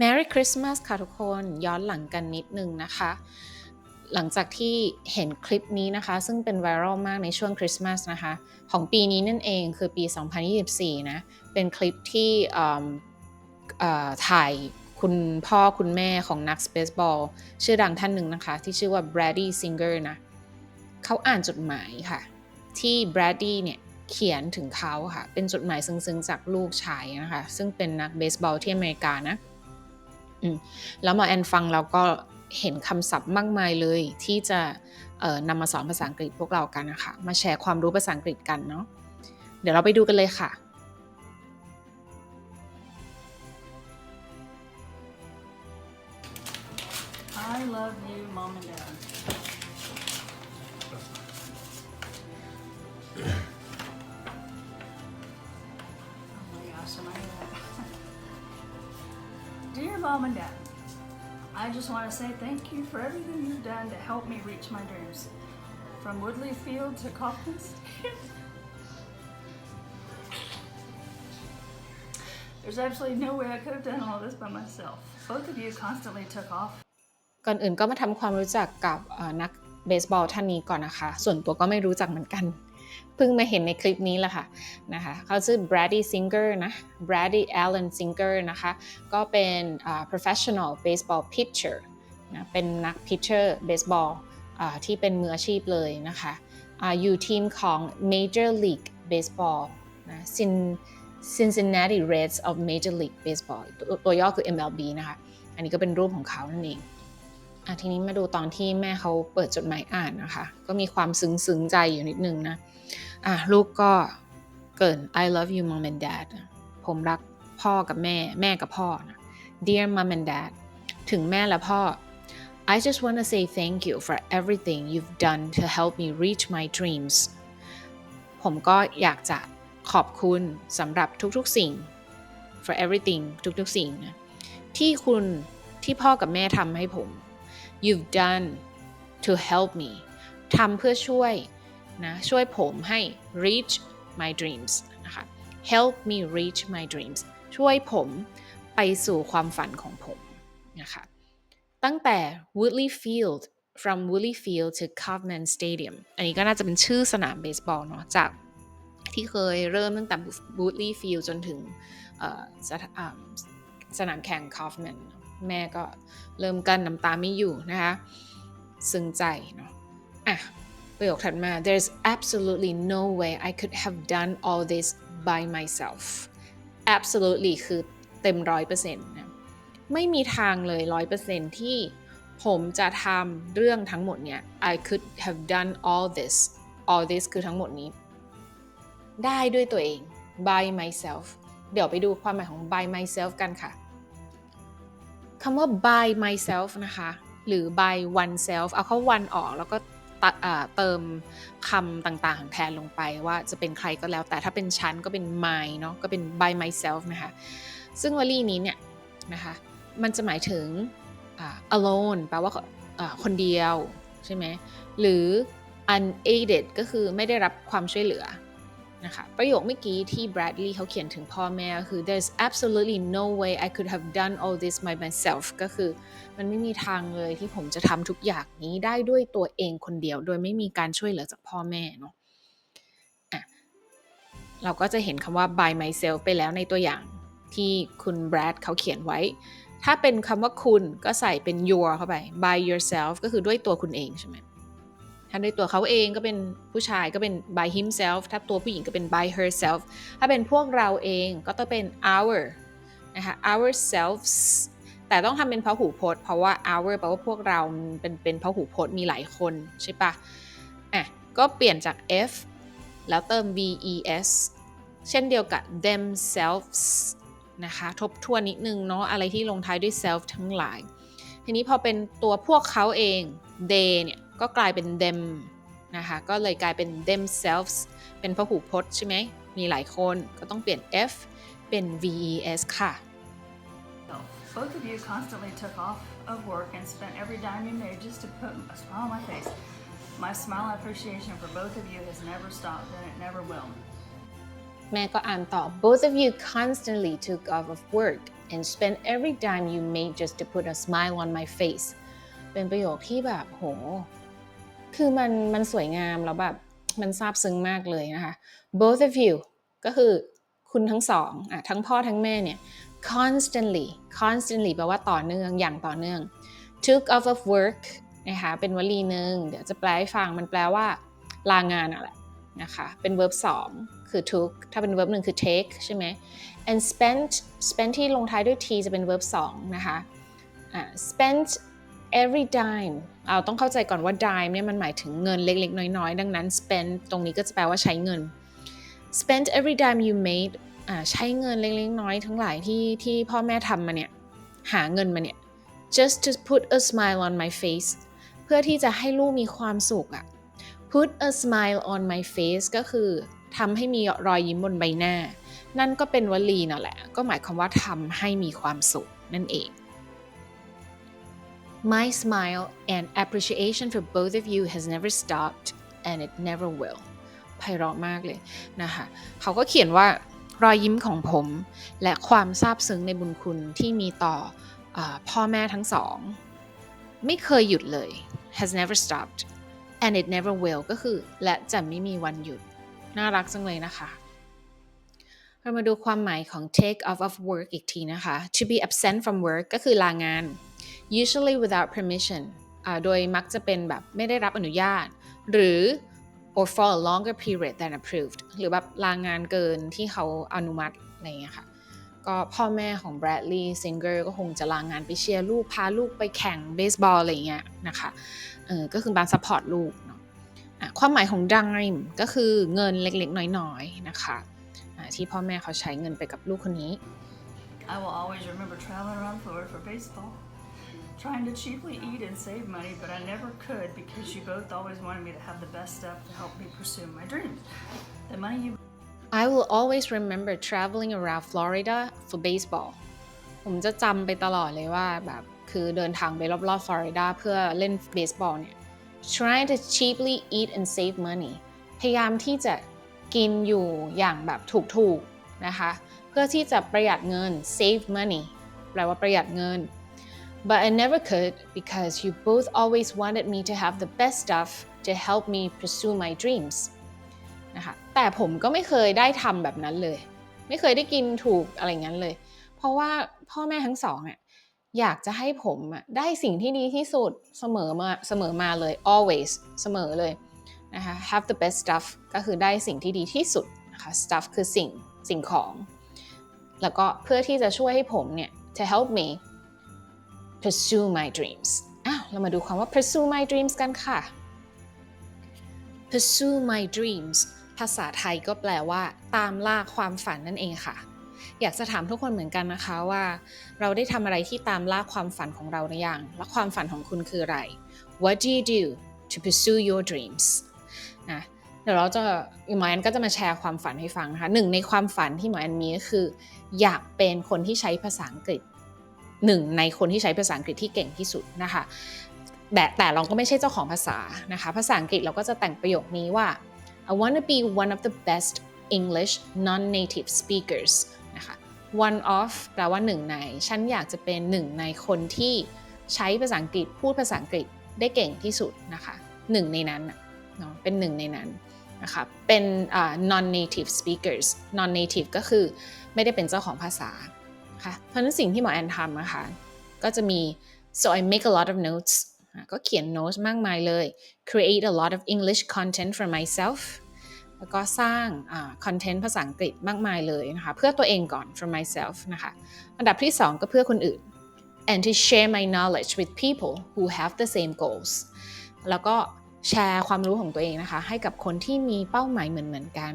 Merry Christmas ค่ะทุกคนย้อนหลังกันนิดนึงนะคะ หลังจากที่เห็นคลิปนี้นะคะ ซึ่งเป็นไวรัลมากในช่วงคริสต์มาสนะคะ ของปีนี้นั่นเองคือปี 2024 นะ เป็นคลิปที่ถ่ายคุณพ่อคุณแม่ของนักเบสบอลชื่อดังท่านหนึ่งนะคะ ที่ชื่อว่า Brady Singer นะเขาอ่านจดหมายค่ะ ที่ Brady เนี่ยเขียนถึงเขาค่ะ เป็นจดหมายซึ้งๆ จากลูกชายนะคะ ซึ่งเป็นนักเบสบอลที่อเมริกานะอืม แล้วหมอแอนฟังเราก็เห็นคำศัพท์มากมายเลยที่จะนำมาสอนภาษาอังกฤษพวกเรากันนะคะ มาแชร์ความรู้ภาษาอังกฤษกันเนาะเดี๋ยวเราไปดูกันเลยค่ะ I love you, mom and dad. mom and dad, I just want to say thank you for everything you've done to help me reach my dreams. From Woodley Field to Kaufman Stadium. There's absolutely no way I could have done all this by myself. Both of you constantly took off ก่อนอื่นก็มาทำความรู้จักกับเอ่อนักเบสบอลท่านนี้ก่อนนะคะ ส่วนตัวก็ไม่รู้จักเหมือนกัน เพิ่งมาเห็นในคลิปนี้แหละค่ะนะคะเขาชื่อ Brady Singer นะ Brady Allen Singer นะคะ ก็เป็น professional baseball pitcher นะเป็นนัก pitcher baseball ที่เป็นมืออาชีพเลยนะคะอาอยู่ทีมของ Major League Baseball นะ Cin- Cincinnati Reds of Major League Baseball ตัวย่อคือ MLB นะคะ อันนี้ก็เป็นรูปของเขานั่นเองทีนี้มาดูตอนที่แม่เขาเปิดจดหมายอ่านนะคะ ก็มีความซึ้งซึ้งใจอยู่นิดนึงนะ อะลูกก็เกิน I love you mom and dad ผมรักพ่อกับแม่แม่กับพ่อนะ Dear mom and dad ถึงแม่และพ่อ I just want to say thank you for everything you've done to help me reach my dreams ผมก็อยากจะขอบคุณสำหรับทุกๆสิ่ง for everything ทุกๆสิ่งนะที่คุณที่พ่อกับแม่ทำให้ผม you've done to help me ทำเพื่อช่วยนะช่วยผมให้ reach my dreams นะคะ help me reach my dreams ช่วยผมไปสู่ความฝันของผมนะคะตั้งแต่ Woodley Field from Woodley Field to Kaufman Stadium อันนี้ก็น่าจะเป็นชื่อสนามเบสบอลเนาะจากที่เคยเริ่มตั้งแต่ Woodley Field จนถึงสสนามแข่ง Kaufman แม่ก็เริ่มกันน้ำตาไม่อยู่นะคะ ซึ้งใจเนาะอะ ประโยคถัดมา there's absolutely no way I could have done all this by myself absolutely คือเต็มร้อยเปอร์เซ็นต์นะไม่มีทางเลยร้อยเปอร์เซ็นต์ที่ผมจะทำเรื่องทั้งหมดเนี่ย I could have done all this all this คือทั้งหมดนี้ ได้ด้วยตัวเอง by myself เดี๋ยวไปดูความหมายของ by myself กันค่ะคำว่า by myself นะคะ หรือ by oneself เอาเข้า one ออกแล้วก็ เติมคำต่างๆ แทนลงไปว่าจะเป็นใครก็แล้ว แต่ถ้าเป็นฉันก็เป็น my เนาะก็เป็น by myself นะคะซึ่งวลีนี้เนี่ยนะคะมันจะหมายถึง alone แปลว่าคนเดียวใช่ไหมหรือ unaided ก็คือไม่ได้รับความช่วยเหลือ นะคะประโยคเมื่อกี้ที่ Bradley เขาเขียนถึงพ่อแม่คือ there's absolutely no way I could have done all this by myself ก็คือมันไม่มีทางเลยที่ผมจะทำทุกอย่างนี้ได้ด้วยตัวเองคนเดียว โดยไม่มีการช่วยเหลือจากพ่อแม่เนาะะเราก็จะเห็นคำว่า by myself ไปแล้วในตัวอย่างที่คุณ Brad เขาเขียนไว้ ถ้าเป็นคำว่าคุณก็ใส่เป็น your เข้าไป by yourself ก็คือด้วยตัวคุณเองใช่ไหม ถ้าด้วยตัวเขาเองก็เป็นผู้ชายก็เป็น by himself ถ้าตัวผู้หญิงก็เป็น by herself ถ้าเป็นพวกเราเองก็ต้องเป็น our นะคะ ourselves แต่ต้องทำเป็นพหูพจน์เพราะว่า our แปลว่าพวกเราเป็นเป็นพหูพจน์มีหลายคนใช่ปะอะก็เปลี่ยนจาก f แล้วเติม ves เช่นเดียวกับ themselves นะคะทบทวนนิดนึงเนาะอะไรที่ลงท้ายด้วย self ทั้งหลาย ทีนี้พอเป็นตัวพวกเขาเอง they เนี่ย ก็กลายเป็น them นะคะ ก็เลยกลายเป็น themselves เป็นพหูพจน์ใช่ไหม มีหลายคนก็ต้องเปลี่ยน f เป็น ves ค่ะ Both of you constantly took off of work and spent every dime you made just to put a smile on my face. My smile and appreciation for both of you has never stopped and it never will. แม่ก็อ่านต่อ both of you constantly took off of work and spent every dime you made just to put a smile on my face เป็นประโยคที่แบบโห คือมันมันสวยงามแล้วแบบมันซาบซึ้งมากเลยนะคะ both of you ก็คือคุณทั้งสองอะทั้งพ่อทั้งแม่เนี่ย constantly constantly แปลว่าต่อเนื่องอย่างต่อเนื่อง took off of work นะคะเป็นวลีหนึ่งเดี๋ยวจะแปลให้ฟังมันแปลว่า ลางานอะแหละนะคะเป็น verb 2 คือ took ถ้าเป็น verb หนึ่งคือ take ใช่ไหม and spent spent ที่ลงท้ายด้วย t จะเป็น verb 2 นะคะอ่า spent every dime เราต้องเข้าใจก่อนว่า dime เนี่ยมันหมายถึงเงินเล็กๆ น้อยๆ ดังนั้น spend ตรงนี้ก็จะแปลว่าใช้เงิน spent every dime you made ใช้เงินเล็กๆ น้อยๆ ทั้งหลายที่ที่พ่อแม่ทำมาเนี่ย หาเงินมาเนี่ย just to put a smile on my face เพื่อที่จะให้ลูกมีความสุขอะ put a smile on my face ก็คือทำให้มีรอยยิ้มบนใบหน้า นั่นก็เป็นวลีนั่นแหละ ก็หมายความว่าทำให้มีความสุขนั่นเอง My smile and appreciation for both of you has never stopped and it never will ไพเราะมากเลยนะคะเขาก็เขียนว่ารอยยิ้มของผม และความซาบซึ้งในบุญคุณที่มีต่ออพ่อแม่ทั้งสอง ไม่เคยหยุดเลย has never stopped and it never will ก็คือ และจะไม่มีวันหยุด น่ารักจังเลยนะคะเรามาดูความหมายของ take off of work อีกทีนะคะ to be absent from work ก็คือลางาน usually without permission โดยมักจะเป็นแบบไม่ได้รับอนุญาต หรือ or for a longer period than approved หรือแบบลางานเกินที่เขาอนุมัติอะไรอย่างเงี้ยค่ะ ก็พ่อแม่ของ Bradley Singer ก็คงจะลางานไปเชียร์ลูก พาลูกไปแข่งเบสบอลอะไรเงี้ยนะคะ เออก็คือการซัพพอร์ตลูกเนาะความหมายของ dime ก็คือเงินเล็กๆ น้อยๆ นะคะอะที่พ่อแม่เขาใช้เงินไปกับลูกคนนี้ I will always remember traveling around Florida for baseball, trying to cheaply eat and save money, but I never could because you both always wanted me to have the best stuff to help me pursue my dreams. The money you I will always remember traveling around Florida for baseball ผมจะจำไปตลอดเลยว่าแบบคือเดินทางไปรอบๆฟลอริดาเพื่อเล่นเบสบอลเนี่ย trying to cheaply eat and save money พยายามที่จะกินอยู่อย่างแบบถูกๆนะคะ เพื่อที่จะประหยัดเงิน save money แปลว่าประหยัดเงิน but I never could because you both always wanted me to have the best stuff to help me pursue my dreams นะคะแต่ผมก็ไม่เคยได้ทำแบบนั้นเลย ไม่เคยได้กินถูกอะไรงั้นเลย เพราะว่าพ่อแม่ทั้งสองอะอยากจะให้ผมอะได้สิ่งที่ดีที่สุดเสมอมาเสมอมาเลย always เสมอเลยนะคะ have the best stuff ก็คือได้สิ่งที่ดีที่สุดนะคะ stuff คือสิ่งสิ่งของ แล้วก็เพื่อที่จะช่วยให้ผมเนี่ย to help me pursue my dreams อ้าวเรามาดูคำว่า pursue my dreams กันค่ะ pursue my dreams ภาษาไทยก็แปลว่า ตามล่าความฝันนั่นเองค่ะ อยากจะถามทุกคนเหมือนกันนะคะว่า เราได้ทำอะไรที่ตามล่าความฝันของเราหรือยัง และความฝันของคุณคืออะไร What do you do to pursue your dreams นะเดี๋ยวเราจะหมอแอนก็จะมาแชร์ความฝันให้ฟังนะคะหนึ่งในความฝันที่หมอแอนมีก็คือ อยากเป็นคนที่ใช้ภาษาอังกฤษ หนึ่งในคนที่ใช้ภาษาอังกฤษที่เก่งที่สุดนะคะแต่แต่เราก็ไม่ใช่เจ้าของภาษานะคะภาษาอังกฤษเราก็จะแต่งประโยคนี้ว่า I want to be one of the best English non-native speakers นะคะ one of แปลว่าหนึ่งใน ฉันอยากจะเป็นหนึ่งในคนที่ใช้ภาษาอังกฤษพูดภาษาอังกฤษได้เก่งที่สุดนะคะหนึ่งในนั้นเนาะเป็นหนึ่งในนั้นนะคะเป็น non-native speakers non-native ก็คือไม่ได้เป็นเจ้าของภาษา คะเพราะนั้นสิ่งที่หมอแอนทำนะคะก็จะมี so I make a lot of notes ก็เขียนโน้ตมากมายเลย create a lot of English content for myself แล้วก็สร้างคอนเทนต์ภาษาอังกฤษมากมายเลยนะคะเพื่อตัวเองก่อน for myself นะคะอันดับที่ 2 ก็เพื่อคนอื่น and to share my knowledge with people who have the same goals แล้วก็แชร์ความรู้ของตัวเองนะคะ ให้กับคนที่มีเป้าหมายเหมือนเหมือนๆกัน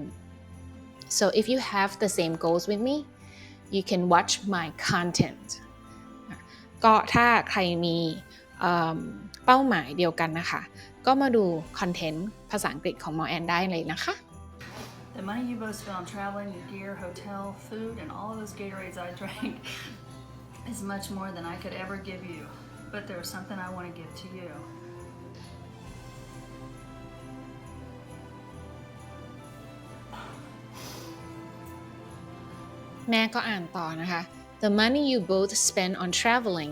so if you have the same goals with me you can watch my content ก็ถ้าใครมีเอิ่มเป้าหมายเดียวกันนะคะ ก็มาดูคอนเทนต์ภาษาอังกฤษของหมอแอนได้เลยนะคะ The money you both spent on traveling, your gear, hotel, food, and all of those Gatorades I drank is much more than I could ever give you. But there was something I want to give to you. แม่ก็อ่านต่อนะคะ The money you both spend on traveling,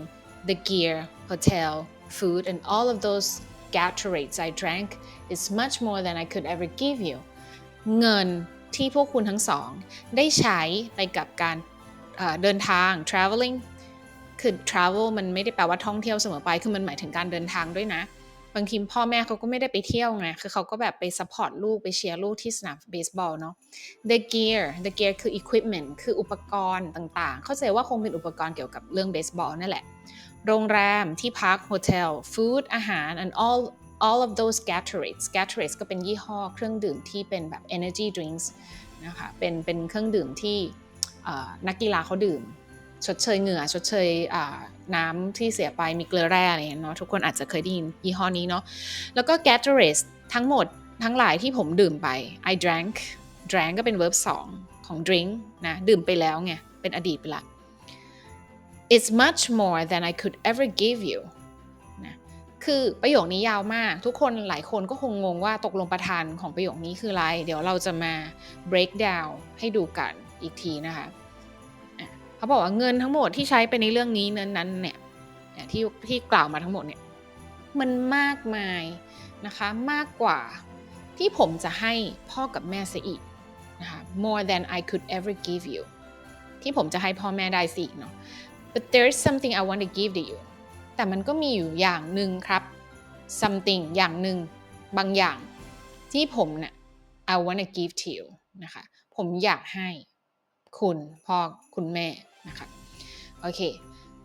the gear, hotel, food, and all of those Gatorades I drank is much more than I could ever give you. เงินที่พวกคุณทั้งสอง ได้ใช้ไปกับการเอ่อเดินทาง traveling คือ travel มันไม่ได้แปลว่าท่องเที่ยวเสมอไป คือมันหมายถึงการเดินทางด้วยนะ บางทีพ่อแม่เขาก็ไม่ได้ไปเที่ยวไง คือเขาก็แบบไป support ลูกไปเชียร์ลูกที่สนามเบสบอลเนาะ the gear the gear คือ equipment คืออุปกรณ์ต่างๆ เข้าใจว่าคงเป็นอุปกรณ์เกี่ยวกับเรื่องเบสบอลนั่นแหละ โรงแรมที่พัก hotel food อาหาร and all all of those Gatorades Gatorades ก็เป็นยี่ห้อเครื่องดื่มที่เป็นแบบ energy drinks นะคะ เป็นเป็นเครื่องดื่มที่นักกีฬาเขาดื่ม ชดเชยเหงื่อ ชดเชยน้ำที่เสียไปมีเกลือแร่อะไรอย่างเงี้ยเนาะทุกคนอาจจะเคยได้ยินยี่ห้อนี้เนาะแล้วก็ Gatorade ทั้งหมดทั้งหลายที่ผมดื่มไป I drank drank ก็เป็น verb 2 ของ drink นะดื่มไปแล้วไง เป็นอดีตไปละ It's much more than I could ever give you นะคือประโยคนี้ยาวมาก ทุกคนหลายคนก็คงงงว่าตกลงประธานของประโยคนี้คืออะไร เดี๋ยวเราจะมา break down ให้ดูกันอีกทีนะคะ เขาบอกว่าเงินทั้งหมดที่ใช้ไปในเรื่องนี้นั้นๆเนี่ยเนี่ยที่ที่กล่าวมาทั้งหมดเนี่ยมันมากมายนะคะมากกว่าที่ผมจะให้พ่อกับแม่เสียอีกนะคะ more than I could ever give you ที่ผมจะให้พ่อแม่ได้สิเนาะ but there's something I want to give to you แต่มันก็มีอยู่อย่างหนึ่งครับ something อย่างหนึ่งบางอย่างที่ผมเนี่ย I want to give to you นะคะ ผมอยากให้คุณพ่อคุณแม่ นะคะโอเค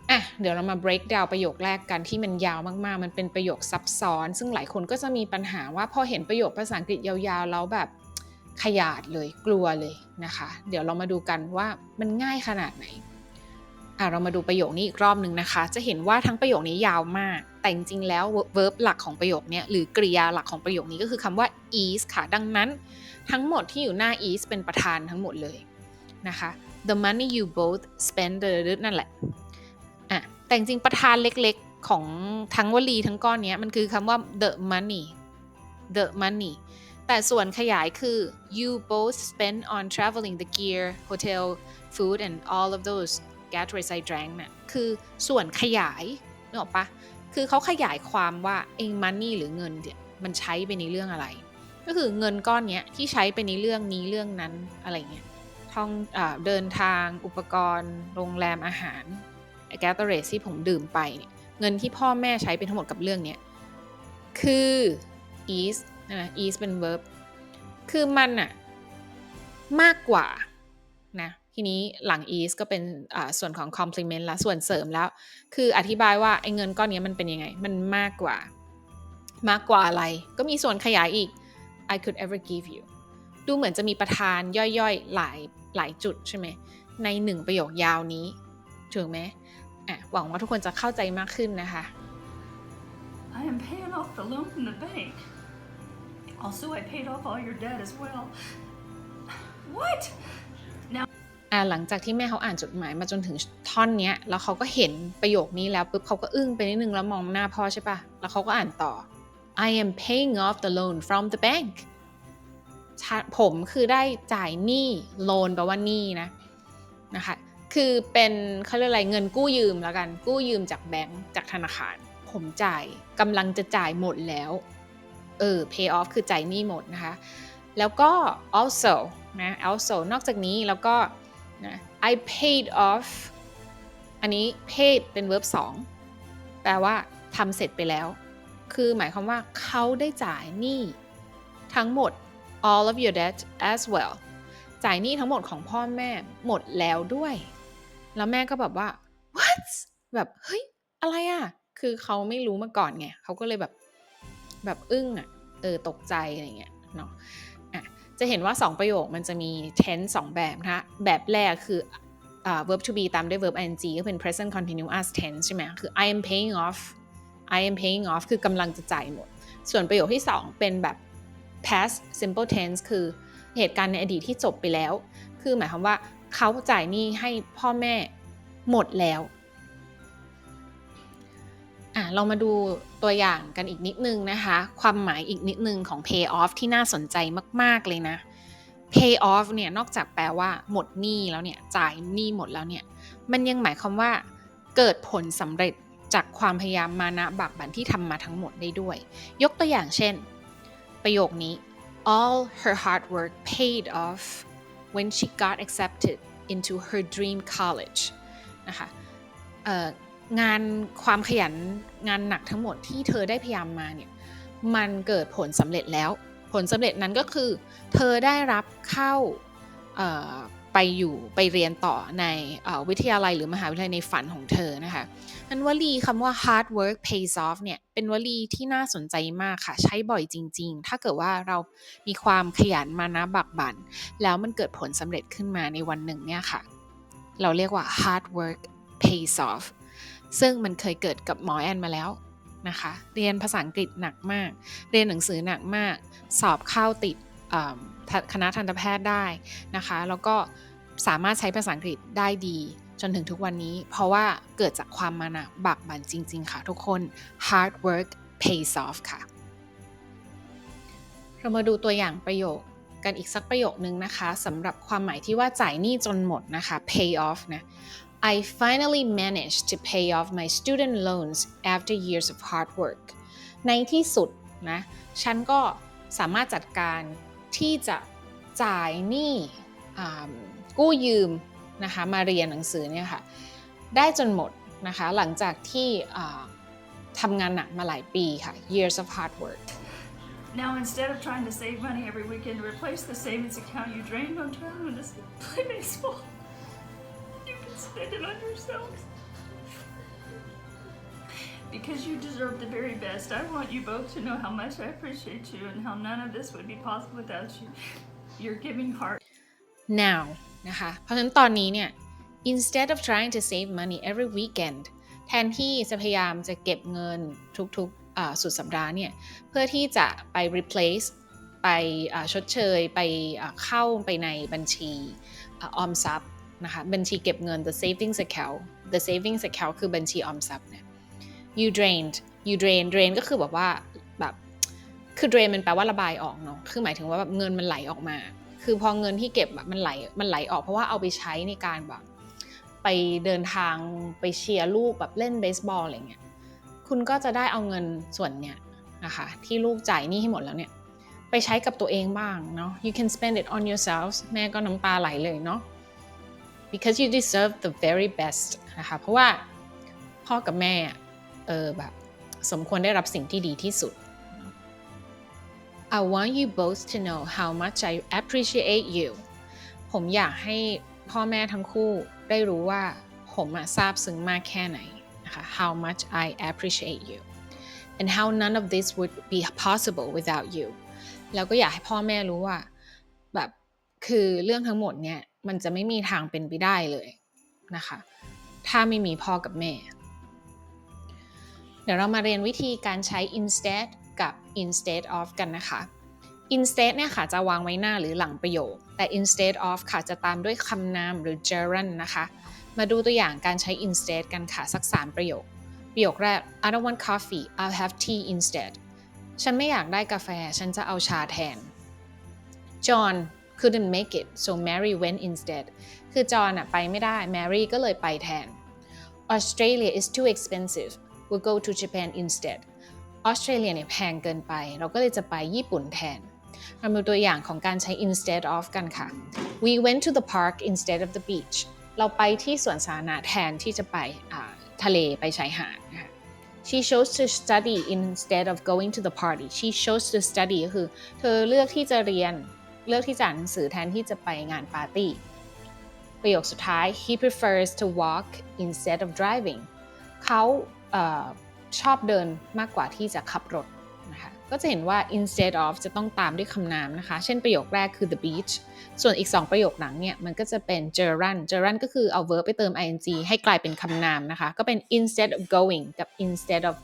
อะเดี๋ยวเรามา break down ประโยคแรกกันที่มันยาวมากๆ มันเป็นประโยคซับซ้อน ซึ่งหลายคนก็จะมีปัญหาว่าพอเห็นประโยคภาษาอังกฤษยาวๆ แล้วแบบขยาดเลยกลัวเลยนะคะ เดี๋ยวเรามาดูกันว่ามันง่ายขนาดไหนอะเรามาดูประโยคนี้อีกรอบหนึ่งนะคะ จะเห็นว่าทั้งประโยคนี้ยาวมาก แต่จริงๆแล้ว verb หลักของประโยคนี้หรือกริยาหลักของประโยคนี้ก็คือคำว่า is ค่ะ ดังนั้น ทั้งหมดที่อยู่หน้า is เป็นประธานทั้งหมดเลยนะคะ the money you both spend นั่นแหละอะแต่จริงประธานเล็กๆของทั้งวลีทั้งก้อนเนี้ยมันคือคำว่า the money the money แต่ส่วนขยายคือ you both spend on traveling the gear hotel food and all of those Gatorades I drank น่ะคือส่วนขยายนึกออกปะคือเขาขยายความว่าเอง money หรือเงินเนี่ยมันใช้ไปในเรื่องอะไร ก็คือเงินก้อนเนี้ยที่ใช้ไปในเรื่องนี้เรื่องนั้นอะไรเงี้ย ท่องอเดินทางอุปกรณ์ โรงแรมอาหารแกตเรสที่ผมดื่มไปเนี่ยเงินที่พ่อแม่ใช้เป็นทั้งหมดกับเรื่องเนี้ยคือ is นะ is เป็น verb คือมันอะมากกว่านะทีนี้หลัง is ก็เป็นส่วนของ complement ละส่วนเสริมแล้ว คืออธิบายว่าไอ้เงินก้อนนี้มันเป็นยังไง มันมากกว่า มากกว่าอะไร ก็มีส่วนขยายอีก I could ever give you ดูเหมือนจะมีประธานย่อยๆ หลาย หลายจุดใช่ไหมในหนึ่งประโยคยาวนี้ถูกไหมอะหวังว่าทุกคนจะเข้าใจมากขึ้นนะคะ I am paying off the loan from the bank. Also, I paid off all your debt as well. What? อะหลังจากที่แม่เขาอ่านจดหมายมาจนถึงท่อนเนี้ย แล้วเขาก็เห็นประโยคนี้แล้วปุ๊บเขาก็อึ้งไปนิดนึงแล้วมองหน้าพ่อใช่ปะแล้วเขาก็อ่านต่อ I am paying off the loan from the bank ฉัน ผมคือได้จ่ายหนี้ loan แปลว่าหนี้นะนะคะคือเป็นเขาเรียกอะไรเงินกู้ยืมแล้วกัน กู้ยืมจากแบงก์จากธนาคาร ผมจ่ายกำลังจะจ่ายหมดแล้วเออ pay off คือจ่ายหนี้หมดนะคะ แล้วก็ also นะ also นอกจากนี้แล้วก็นะ I paid off อันนี้ paid เป็น verb 2 แปลว่าทำเสร็จไปแล้ว คือหมายความว่าเขาได้จ่ายหนี้ทั้งหมด all of your debt as well จ่ายหนี้ทั้งหมดของพ่อแม่หมดแล้วด้วย แล้วแม่ก็แบบว่า what แบบเฮ้ยอะไรอะ คือเขาไม่รู้มาก่อนไงเขาก็เลยแบบแบบอึ้งอะเออตกใจอะไรเงี้ยเนาะอะจะเห็นว่า 2 ประโยคมันจะมี tense 2แบบนะคะแบบแรกคืออ่า verb to be ตามด้วย verb ing ก็เป็น present continuous tense ใช่ไหมคือ I am paying off I am paying off คือกำลังจะจ่ายหมด ส่วนประโยคที่ 2 เป็นแบบ past simple tense คือเหตุการณ์ในอดีตที่จบไปแล้ว คือหมายความว่าเขาจ่ายหนี้ให้พ่อแม่หมดแล้วอะเรามาดูตัวอย่างกันอีกนิดนึงนะคะ ความหมายอีกนิดนึงของ pay off ที่น่าสนใจมาก ๆ เลยนะ pay off เนี่ยนอกจากแปลว่าหมดหนี้แล้วเนี่ยจ่ายหนี้หมดแล้วเนี่ย มันยังหมายความว่าเกิดผลสำเร็จจากความพยายามมานะบากบันที่ทำมาทั้งหมดได้ด้วย ยกตัวอย่างเช่น ประโยคนี้ all her hard work paid off when she got accepted into her dream college นะคะงานความขยันงานหนักทั้งหมดที่เธอได้พยายามมาเนี่ยมันเกิดผลสำเร็จแล้ว ผลสำเร็จนั้นก็คือ เธอได้รับเข้า ไปอยู่ไปเรียนต่อในอวิทยาลัยหรือมหาวิทยาลัยในฝันของเธอนะคะนั้นวลีคำว่า hard work pays off เนี่ยเป็นวลีที่น่าสนใจมากค่ะ ใช้บ่อยจริง ๆ ถ้าเกิดว่าเรามีความขยันมานะบักบัน แล้วมันเกิดผลสำเร็จขึ้นมาในวันหนึ่งเนี่ยค่ะ เราเรียกว่า hard work pays off ซึ่งมันเคยเกิดกับหมอแอนมาแล้วนะคะ เรียนภาษาอังกฤษหนักมาก เรียนหนังสือหนักมาก สอบเข้าติด คณะทันตแพทย์ได้นะคะ แล้วก็สามารถใช้ภาษาอังกฤษได้ดี จนถึงทุกวันนี้ เพราะว่าเกิดจากความมานะบักบั่นจริง ๆ ค่ะทุกคน hard work pays off ค่ะ เรามาดูตัวอย่างประโยคกันอีกสักประโยคนึงนะคะสำหรับความหมายที่ว่าจ่ายหนี้จนหมดนะคะ pay off นะ I finally managed to pay off my student loans after years of hard work ในที่สุดนะ ฉันก็สามารถจัดการ ที่จะจ่ายหนี้กู้ยืมนะคะมาเรียนหนังสือเนี่ยค่ะได้จนหมดนะคะหลังจากที่ทำงานหนักมาหลายปีค่ะ years of hard work Now, instead of trying to save money every weekend to replace the savings account you drained on traveling to play baseball, you can spend it on yourselves. Because you deserve the very best, I want you both to know how much I appreciate you and how none of this would be possible without you. Your giving heart now นะคะ เพราะฉะนั้นตอนนี้เนี่ย instead of trying to save money every weekend แทนที่จะพยายามจะเก็บเงินทุกๆอ่าสุดสัปดาห์เนี่ย เพื่อที่จะไป replace ไปอ่าชดเชย ไปอ่าเข้าไปในบัญชีอ่าออมทรัพย์นะคะ บัญชีเก็บเงิน the savings account the savings account คือบัญชีออมทรัพย์เนี่ย you drained you drain drain ก็คือแบบว่าแบบคือ drain มันแปลว่าระบายออกเนาะคือหมายถึงว่าแบบเงินมันไหลออกมา คือพอเงินที่เก็บแบบมันไหลมันไหลออกเพราะว่าเอาไปใช้ในการแบบไปเดินทางไปเชียร์ลูกแบบเล่นเบสบอลอะไรเงี้ยคุณก็จะได้เอาเงินส่วนเนี้ยนะคะที่ลูกจ่ายนี้ให้หมดแล้วเนี่ยไปใช้กับตัวเองบ้างเนาะ you can spend it on yourselves แม่ก็น้ำตาไหลเลยเนาะ because you deserve the very best นะคะเพราะว่าพ่อกับแม่ เออแบบสมควรได้รับสิ่งที่ดีที่สุด I want you both to know how much I appreciate you ผมอยากให้พ่อแม่ทั้งคู่ได้รู้ว่าผมอะซาบซึ้งมากแค่ไหนนะคะ how much I appreciate you and how none of this would be possible without you แล้วก็อยากให้พ่อแม่รู้ว่าแบบคือเรื่องทั้งหมดเนี่ยมันจะไม่มีทางเป็นไปได้เลยนะคะ ถ้าไม่มีพ่อกับแม่เดี๋ยวเรามาเรียนวิธีการใช้ instead กับ instead of กันนะคะ instead เนี่ยค่ะจะวางไว้หน้าหรือหลังประโยค แต่ instead of ค่ะจะตามด้วยคำนามหรือ gerund นะคะ มาดูตัวอย่างการใช้ instead กันค่ะสัก 3 ประโยค ประโยคแรก I don't want coffee I'll have tea instead ฉันไม่อยากได้กาแฟ ฉันจะเอาชาแทน John couldn't make it so Mary went instead คือจอห์นอะไปไม่ได้ Mary ก็เลยไปแทน Australia is too expensive we'll go to Japan instead ออสเตรเลียเนี่ยแพงเกินไป เราก็เลยจะไปญี่ปุ่นแทน เรามาดูตัวอย่างของการใช้ instead of กันค่ะ we went to the park instead of the beach เราไปที่สวนสาธารณะแทนที่จะไปทะเลไปชายหาดนะคะ she chose to study instead of going to the party she chose to study ก็คือ เธอเลือกที่จะเรียน เลือกที่จะอ่านหนังสือแทนที่จะไปงานปาร์ตี้ ประโยคสุดท้าย he prefers to walk instead of driving เขา ชอบเดินมากกว่าที่จะขับรถนะคะก็จะเห็นว่า instead of จะต้องตามด้วยคำนามนะคะ เช่นประโยคแรกคือ the beach ส่วนอีก 2 ประโยคหลังเนี่ย มันก็จะเป็น gerund gerund ก็คือเอา verb ไปเติม ing ให้กลายเป็นคำนามนะคะ ก็เป็น instead of going กับ instead of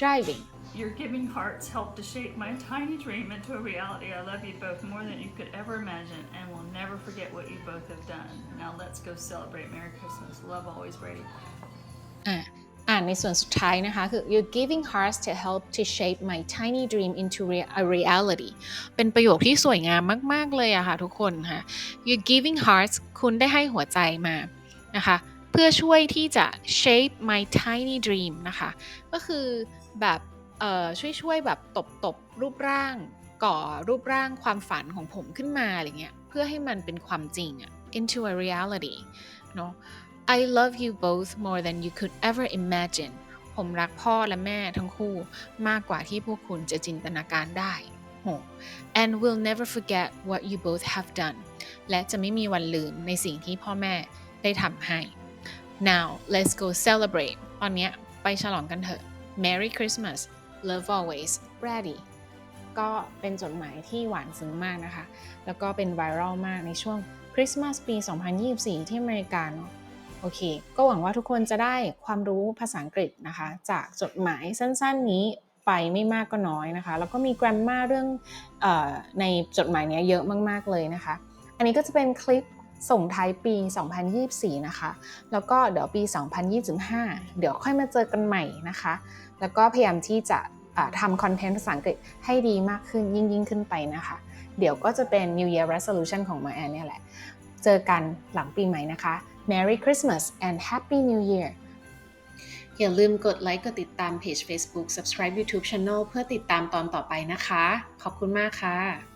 driving Your giving hearts helped to shape my tiny dream into a reality. I love you both more than you could ever imagine and will never forget what you both have done. Now let's go celebrate. Merry Christmas. Love always, Brady. อะ อ่านในส่วนสุดท้ายนะคะคือ you're giving hearts to help to shape my tiny dream into a reality เป็นประโยคที่สวยงามมาก ๆ เลยอะค่ะทุกคนค่ะ you're giving hearts คุณได้ให้หัวใจมานะคะเพื่อช่วยที่จะ shape my tiny dream นะคะก็คือแบบช่วยช่วยแบบตบตบรูปร่าง ก่อรูปร่างความฝันของผมขึ้นมาอะไรเงี้ยเพื่อให้มันเป็นความจริงอะ into a reality เนาะ I love you both more than you could ever imagine ผมรักพ่อและแม่ทั้งคู่มากกว่าที่พวกคุณจะจินตนาการได้โห and will never forget what you both have done และจะไม่มีวันลืมในสิ่งที่พ่อแม่ได้ทำให้ now let's go celebrate ตอนนี้ไปฉลองกันเถอะ Merry Christmas love always Brady ก็เป็นจดหมายที่หวานซึ้งมากนะคะ แล้วก็เป็นไวรัลมากในช่วงคริสต์มาสปี 2024 ที่อเมริกาเนาะ โอเค ก็หวังว่าทุกคนจะได้ความรู้ภาษาอังกฤษนะคะ จากจดหมายสั้น ๆ นี้ไปไม่มากก็น้อยนะคะ แล้วก็มี grammar เรื่องอในจดหมายนี้เยอะมาก ๆ เลยนะคะ อันนี้ก็จะเป็นคลิปส่งท้ายปี 2024 นะคะ แล้วก็เดี๋ยวปี 2025 เดี๋ยวค่อยมาเจอกันใหม่นะคะ แล้วก็พยายามที่จะทำคอนเทนต์ภาษาอังกฤษให้ดีมากขึ้นยิ่งยิ่งขึ้นไปนะคะ เดี๋ยวก็จะเป็น New Year Resolution ของมาแอนเนี่ยแหละ เจอกันหลังปีใหม่นะคะ Merry Christmas and Happy New Year อย่าลืมกดไลค์กดติดตามเพจ Facebook subscribe YouTube Channel เพื่อติดตามตอนต่อไปนะคะ ขอบคุณมากค่ะ